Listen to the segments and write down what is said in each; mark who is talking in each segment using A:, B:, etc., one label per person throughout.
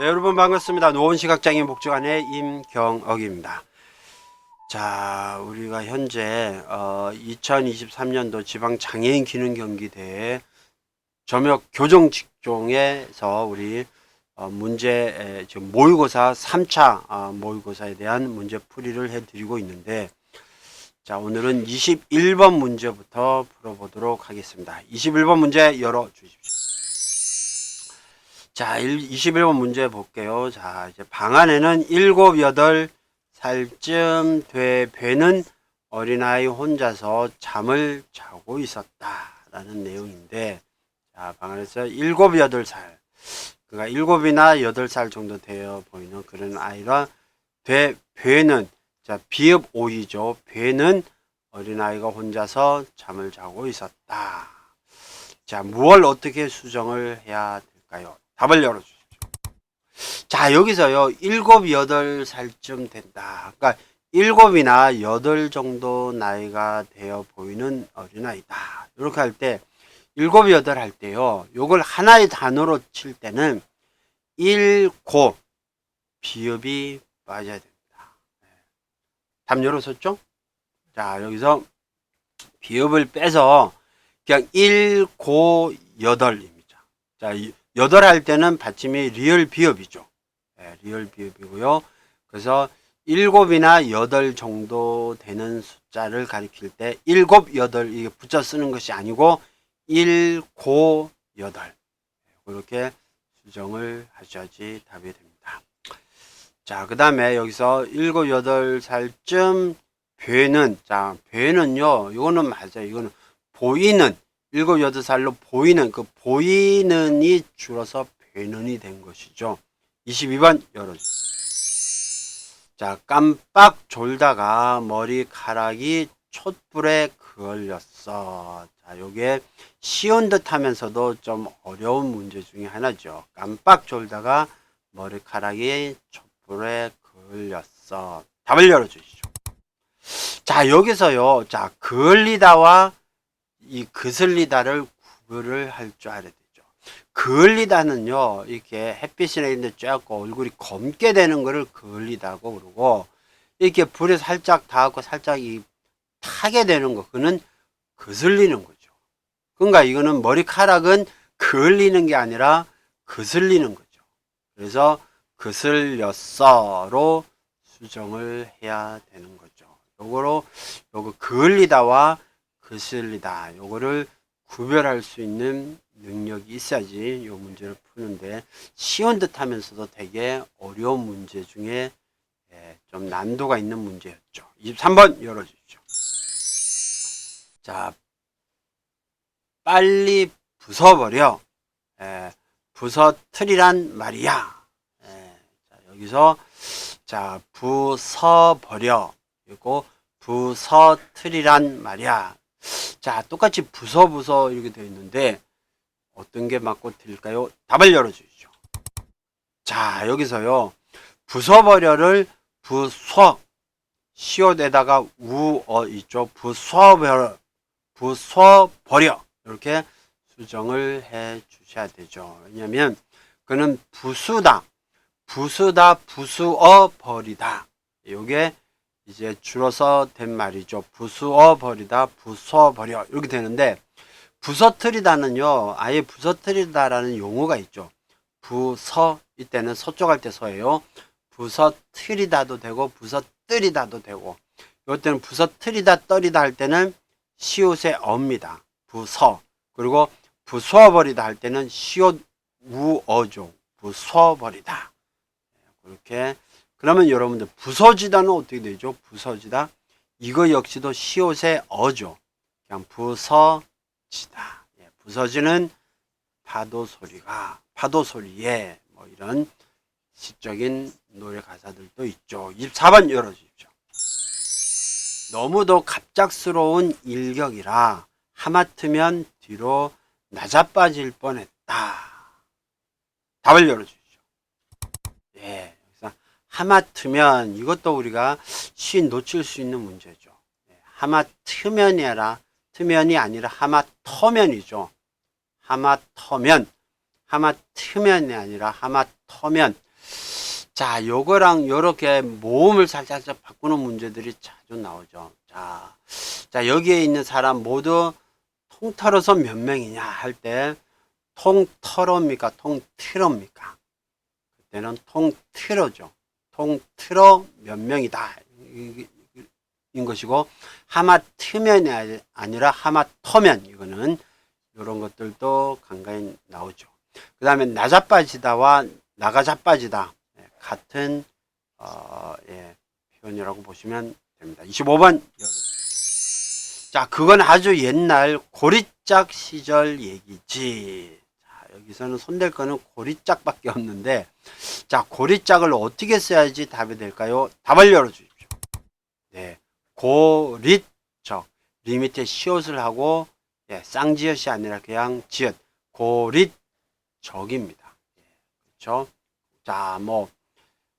A: 네, 여러분 반갑습니다. 노원시각장애인 복지관의 임경억입니다. 자, 우리가 현재 어, 2023년도 지방장애인 기능경기대회 점역 교정 직종에서 우리 어, 문제 에, 지금 모의고사 3차 아, 모의고사에 대한 문제 풀이를 해드리고 있는데 자 오늘은 21번 문제부터 풀어보도록 하겠습니다. 21번 문제 열어 주십시오. 자, 21번 문제 볼게요. 자, 이제 방 안에는 7, 8살쯤 되는 어린아이 혼자서 잠을 자고 있었다 라는 내용인데, 자, 방 안에서 7, 8살. 그러니까 7이나 8살 정도 되어 보이는 그런 아이라, 되, 배는, 자, 비읍 오이죠. 배는 어린아이가 혼자서 잠을 자고 있었다. 자, 무엇을 어떻게 수정을 해야 될까요? 답을 열어주십시오. 자, 여기서요, 일곱, 여덟 살쯤 된다. 그러니까, 일곱이나 여덟 정도 나이가 되어 보이는 어린아이다. 이렇게 할 때, 일곱, 여덟 할 때요, 요걸 하나의 단어로 칠 때는, 일고, 비읍이 빠져야 됩니다. 네. 답 열었었죠? 자, 여기서 비읍을 빼서, 그냥 일고, 여덟입니다. 자, 이- 여덟 할 때는 받침이 리얼 비읍이죠. 예, 리얼 비읍이고요. 그래서 일곱이나 여덟 정도 되는 숫자를 가리킬 때 일곱, 여덟 이게 붙여 쓰는 것이 아니고 일고, 여덟 그렇게 수정을 하셔야지 답이 됩니다. 자, 그 다음에 여기서 일곱, 여덟 살쯤 배는 자, 배는요. 이거는 맞아요. 이거는 보이는 일곱 여덟 살로 보이는 그 보이는이 줄어서 배는이 된 것이죠. 22번 열어주세요. 자, 깜빡 졸다가 머리카락이 촛불에 그을렸어. 자, 요게 쉬운 듯 하면서도 좀 어려운 문제 중에 하나죠. 깜빡 졸다가 머리카락이 촛불에 그을렸어. 답을 열어주시죠. 자, 여기서요. 자, 그을리다와 이 그슬리다를 구별을 할 줄 알아야 되죠. 그을리다는요, 이렇게 햇빛이나 이런 데 쬐고 얼굴이 검게 되는 거를 그을리다고 그러고, 이렇게 불에 살짝 닿고 살짝 이 타게 되는 거, 그는 그슬리는 거죠. 그러니까 이거는 머리카락은 그을리는 게 아니라 그슬리는 거죠. 그래서 그슬렸어로 수정을 해야 되는 거죠. 요거로, 요거 그을리다와 그슬리다 요거를 구별할 수 있는 능력이 있어야지 요 문제를 푸는데 쉬운 듯 하면서도 되게 어려운 문제 중에 예, 좀 난도가 있는 문제였죠. 23번 열어주십시오. 자, 빨리 부숴버려. 예, 부서뜨리란 말이야. 예, 자, 여기서 자, 부숴버려. 그리고 부서뜨리란 말이야. 자, 똑같이 부서 부서 이렇게 되어 있는데 어떤 게 맞고 틀릴까요? 답을 열어주시죠. 자, 여기서요. 부숴버려를 부숴 시옷에다가 우어 있죠. 부숴버려 부숴버려 이렇게 수정을 해 주셔야 되죠. 왜냐면 그는 부수다 부수다 부수어 버리다 요게 이제 줄어서 된 말이죠. 부수어 버리다, 부숴 버려 이렇게 되는데 부서뜨리다는요. 아예 부서뜨리다라는 용어가 있죠. 부서 이때는 서쪽할 때 서예요. 부서뜨리다도 되고 부서뜨리다도 되고 이때는 부서뜨리다 떨이다 할 때는 시옷의 어입니다. 부서 그리고 부숴버리다 할 때는 시옷 우어죠. 부숴버리다 그렇게 그러면 여러분들 부서지다는 어떻게 되죠? 부서지다. 이거 역시도 시옷의 어죠. 그냥 부서지다. 예, 부서지는 파도 소리가 파도 소리에 뭐 이런 시적인 노래 가사들도 있죠. 24번 열어주십시오. 너무도 갑작스러운 일격이라 하마터면 뒤로 낮아빠질 뻔했다. 답을 열어주십시오. 예. 하마터면 이것도 우리가 쉬 놓칠 수 있는 문제죠. 예, 하마터면이 아니라 트면이 아니라 하마터면이죠. 하마터면 하마터면이 아니라 하마터면 자, 요거랑 요렇게 모음을 살짝 바꾸는 문제들이 자주 나오죠. 자, 자, 여기에 있는 사람 모두 통틀어서 몇 명이냐 할 때 통털어입니까? 통틀어입니까? 그때는 통틀어죠. 통틀어 몇 명이다. 인 것이고 하마트면이 아니- 아니라 하마터면 이거는 이런 것들도 간간히 나오죠. 그 다음에 나자빠지다와 나가자빠지다 예, 같은 어, 예, 표현이라고 보시면 됩니다. 25번 자 그건 아주 옛날 고리짝 시절 얘기지. 자 여기서는 손댈 거는 고리짝밖에 없는데 자 고리짝을 어떻게 써야지 답이 될까요? 답을 열어주십시오. 네 고릿적 리 밑에 시옷을 하고 예, 쌍지읒이 아니라 그냥 지읒 고릿적입니다. 예, 그렇죠? 자, 뭐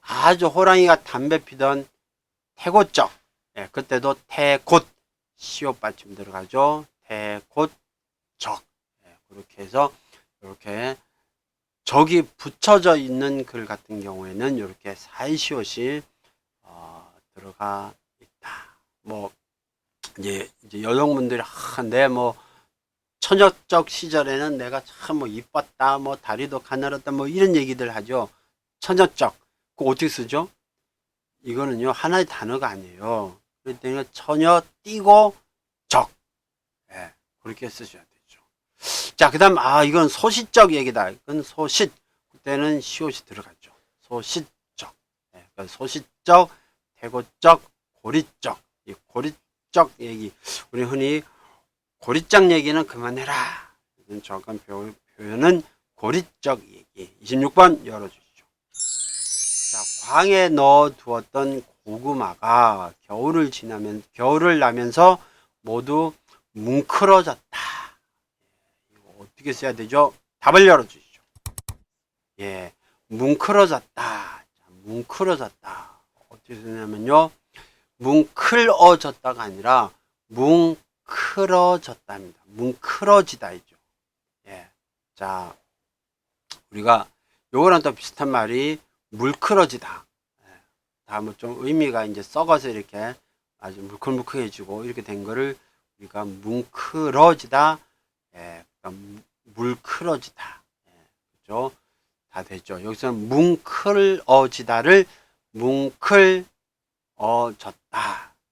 A: 아주 호랑이가 담배 피던 태고적 예, 그때도 태곶 시옷 받침 들어가죠. 태곶적 예, 그렇게 해서 이렇게 적이 붙여져 있는 글 같은 경우에는 이렇게 사이시옷이 어, 들어가 있다. 뭐 이제, 이제 여성분들이 아, 내뭐 처녀적 시절에는 내가 참 뭐 이뻤다, 뭐 다리도 가늘었다, 뭐 이런 얘기들 하죠. 처녀적. 그거 어떻게 쓰죠? 이거는요, 하나의 단어가 아니에요. 때문에 처녀 띄고 적. 예, 그렇게 쓰셔야 되죠. 자, 그 다음, 아, 이건 소시적 얘기다. 이건 소시. 그때는 시옷이 들어갔죠. 소시적. 예, 그러니까 소시적, 대고적, 고리적. 이 고리적 얘기. 우리 흔히 고리짝 얘기는 그만해라. 표- 표현은 고리적 얘기. 26번 열어주시죠. 자, 광에 넣어 두었던 고구마가 겨울을 지나면, 겨울을 나면서 모두 뭉클어졌다. 어떻게 써야 되죠? 답을 열어주시죠. 예, 뭉클어졌다. 자, 뭉클어졌다. 어떻게 쓰냐면요. 뭉클어졌다가 아니라 뭉클어졌답니다. 뭉클어지다이죠. 예. 자, 우리가 요거랑 또 비슷한 말이 물클어지다. 예. 다음은 좀 의미가 이제 썩어서 이렇게 아주 물컹물컹해지고 이렇게 된 거를 우리가 뭉클어지다. 예. 그러니까 무- 물클어지다. 예. 그죠? 다 됐죠. 여기서는 뭉클어지다를 뭉클어졌다.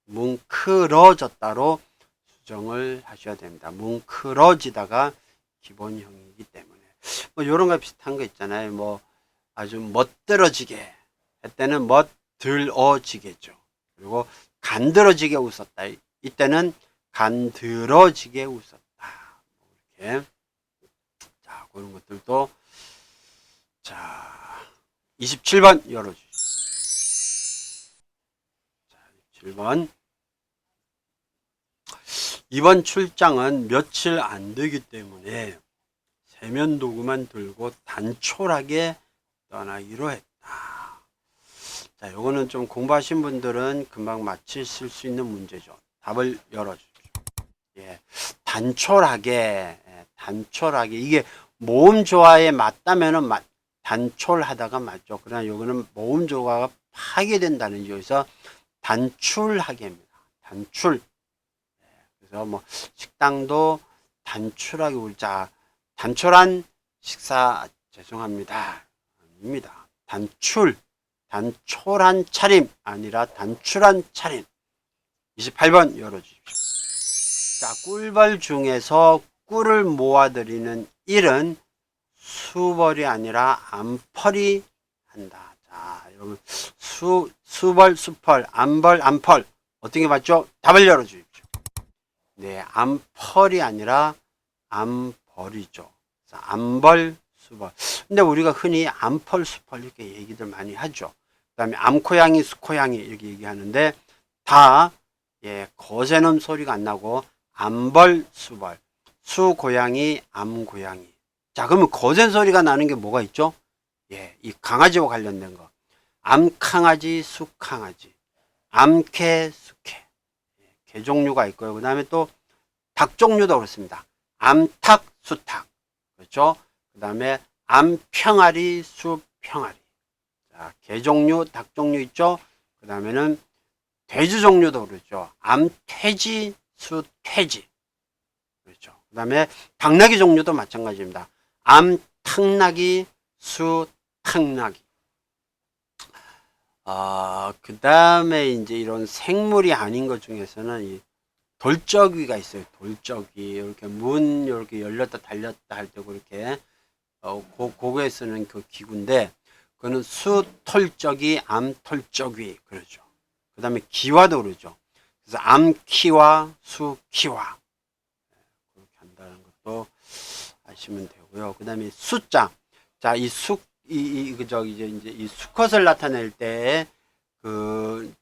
A: 뭉클어졌다로 수정을 하셔야 됩니다. 뭉클어지다가 기본형이기 때문에. 뭐, 요런 거 비슷한 거 있잖아요. 뭐, 아주 멋들어지게. 했때는 멋들어지겠죠. 그리고 간들어지게 웃었다. 이때는 간들어지게 웃었다. 뭐 이렇게. 자, 그런 것들도. 자, 27번 열어주시죠. 자, 27번. 이번 출장은 며칠 안 되기 때문에 세면 도구만 들고 단촐하게 떠나기로 했다. 자, 요거는 좀 공부하신 분들은 금방 맞히실 수 있는 문제죠. 답을 열어주십시오. 예, 단촐하게, 예, 단촐하게 이게 모음 조화에 맞다면은 맞, 단촐하다가 맞죠. 그러나 요거는 모음 조화가 파괴된다는 여기서 단출하게입니다. 단출. 그래서 뭐 식당도 단출하게 울자 단촐한 식사 죄송합니다 아닙니다 단출 단촐한 차림 아니라 단출한 차림 28번 열어 주십시오 자 꿀벌 중에서 꿀을 모아드리는 일은 수벌이 아니라 암펄이 한다 자 여러분 수 수벌 수펄 암벌 암펄 어떻게 맞죠 답을 열어주십시오 네, 암펄이 아니라. 그래서 암벌, 수벌. 근데 우리가 흔히 암펄, 수펄 이렇게 얘기들 많이 하죠. 그 다음에 암코양이, 수코양이 이렇게 얘기하는데 다, 예, 거세는 소리가 안 나고 암벌, 수벌. 수 고양이, 암 고양이. 자, 그러면 거센 소리가 나는 게 뭐가 있죠? 예, 이 강아지와 관련된 거. 암 강아지, 수 강아지. 암캐, 수캐. 개 종류가 있고요. 그 다음에 또 닭 종류도 그렇습니다. 암탉, 수탉. 그렇죠? 그 다음에 암평아리, 수평아리. 자, 자, 개 종류, 닭 종류 있죠? 그 다음에는 돼지 종류도 그렇죠. 암, 퇴지, 수, 퇴지. 그 다음에 당나귀 종류도 마찬가지입니다. 암, 탕나귀, 수, 탕나귀. 아, 그 다음에 이제 이런 생물이 아닌 것 중에서는 이 돌적이가 있어요. 돌적이. 이렇게 문 이렇게 열렸다 달렸다 할 때 그렇게 어, 고, 고거에 쓰는 그 기구인데 그거는 수털적이, 암털적이 그러죠. 그 다음에 기와도 그러죠. 그래서 암키와 수키와 것도 아시면 되고요. 그 다음에 숫자. 자, 이 수, 이, 이, 그, 저기, 이제, 이제 이 수컷을 나타낼 때, 그,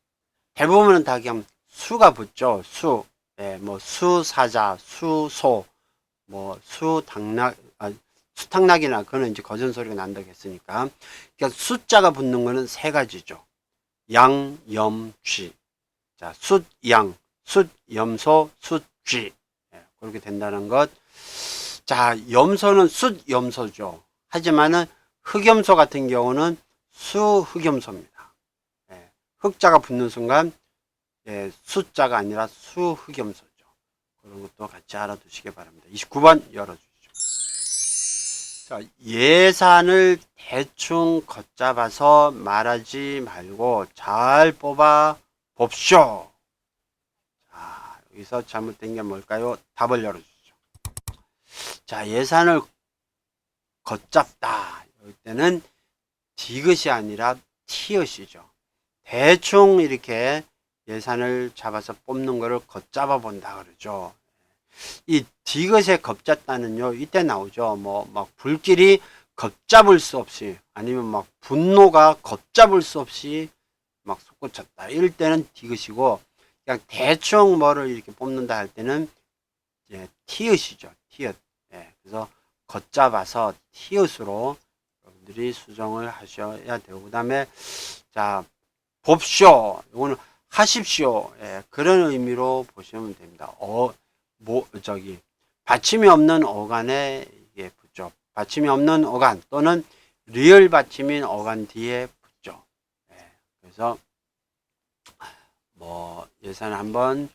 A: 대부분은 다 그냥 수가 붙죠. 수. 예, 뭐, 수사자, 수소, 뭐, 수당락, 아, 수탕락이나 그거는 이제 거전 소리가 난다고 했으니까. 그러니까 숫자가 붙는 거는 세 가지죠. 양, 염, 쥐. 자, 숫, 양, 숫, 염소, 숫, 쥐. 예, 그렇게 된다는 것. 자, 염소는 숫, 염소죠. 하지만은 흑염소 같은 경우는 수흑염소입니다. 예, 흑자가 붙는 순간 예, 숫자가 아니라 수흑염소죠. 그런 것도 같이 알아두시기 바랍니다. 29번 열어주시죠. 자, 예산을 대충 걷잡아서 말하지 말고 잘 뽑아 봅쇼. 자, 여기서 잘못된 게 뭘까요? 답을 열어주시죠. 자, 예산을 걷잡다. 이럴 때는 디귿이 아니라 티읕이죠. 대충 이렇게 예산을 잡아서 뽑는 거를 걷잡아 본다 그러죠. 이 디귿에 겁잡다는요, 이때 나오죠. 뭐, 막 불길이 겁잡을 수 없이, 아니면 막 분노가 겁잡을 수 없이 막 솟구쳤다. 이럴 때는 디귿이고, 그냥 대충 뭐를 이렇게 뽑는다 할 때는 예, 티읕이죠. 티읕. 예, 그래서 걷잡아서 티읕으로 여러분들이 수정을 하셔야 되고, 그 다음에, 자, 봅쇼. 이거는 하십시오. 예, 그런 의미로 보시면 됩니다. 어, 뭐, 저기, 받침이 없는 어간에 이게 붙죠. 받침이 없는 어간 또는 리얼 받침인 어간 뒤에 붙죠. 예, 그래서, 뭐, 예산 한번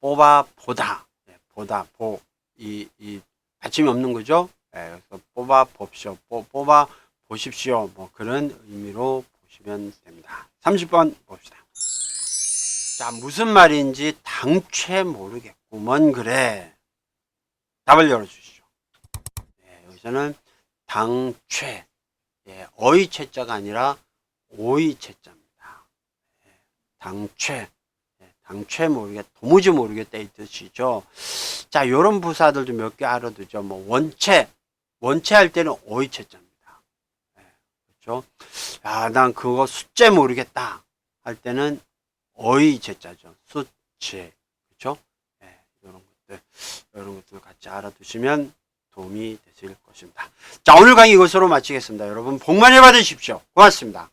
A: 뽑아 보다. 예, 보다, 보. 이, 이, 받침이 없는 거죠. 예, 그래서 뽑아 봅시오. 뽑, 뽑아 보십시오. 뭐 그런 의미로 보시면 됩니다. 30번 봅시다. 자, 무슨 말인지 당최 모르겠구먼 그래. 답을 열어주시죠. 예, 여기서는 당최, 예, 어의 채자가 아니라 오의 채자입니다. 예, 당최, 예, 당최 모르겠, 도무지 모르겠다 이 뜻이죠. 자, 요런 부사들도 몇 개 알아두죠. 뭐 원체, 원체 할 때는 오의 채자입니다. 예, 그렇죠? 야, 난 그거 숫제 모르겠다 할 때는 어의 제자죠. 숫제. 그렇죠? 예, 이런 것들, 이런 것들 같이 알아두시면 도움이 되실 것입니다. 자, 오늘 강의 이것으로 마치겠습니다. 여러분 복 많이 받으십시오. 고맙습니다.